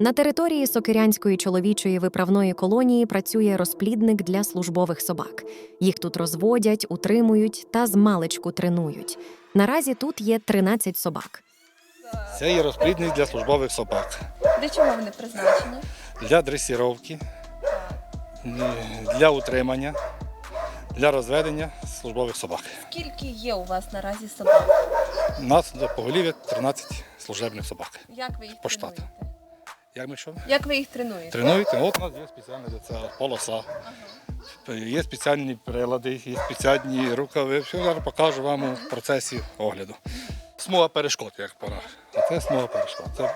На території Сокирянської чоловічої виправної колонії працює розплідник для службових собак. Їх тут розводять, утримують та змалечку тренують. Наразі тут є 13 собак. Це є розплідник для службових собак, Для чого вони призначені? для дресіровки, для утримання, для розведення службових собак. Скільки є у вас наразі собак? У нас до поголів'я 13 служебних собак. Як ви їх По штату. Як ми що? Як ви їх тренуєте? Тренуєте? От у нас є спеціальна для цього полоса. Є спеціальні прилади, є спеціальні рукави. Все зараз покажу вам у процесі огляду. Смуга перешкод, як пора. А це смуга перешкод. Це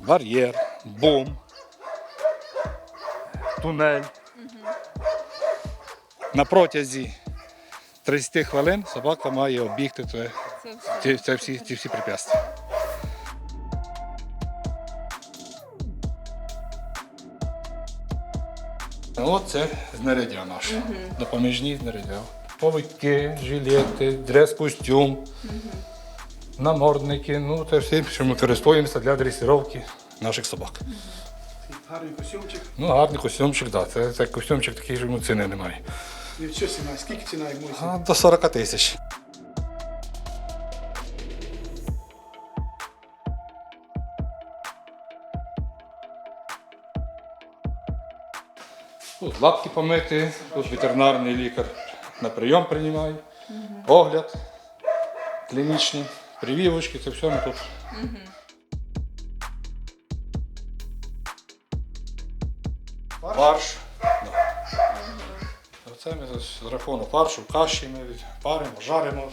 бар'єр, бум, тунель. На протязі 30 хвилин собака має обігти це, Це ці, це всі, ці всі препятствия. От це знаряддя наше. Допоміжні знаряддя. Повідки, жилети, дрес-костюм, намордники. Ну, це все, що ми користуємося для дресировки наших собак. Гарний костюмчик. Ну, гарний костюмчик, так. Да. Це, це костюмчик такий, що йому ціни немає. І що ціна? Скільки ціна, як мої А, до 40 тисяч. Тут лапки помити, тут ветеринарний лікар на прийом приймає, огляд клінічний, прививочки, це все ми тут. Фарш. Оце ми з рахунок фаршу, каші ми паримо, жаримо.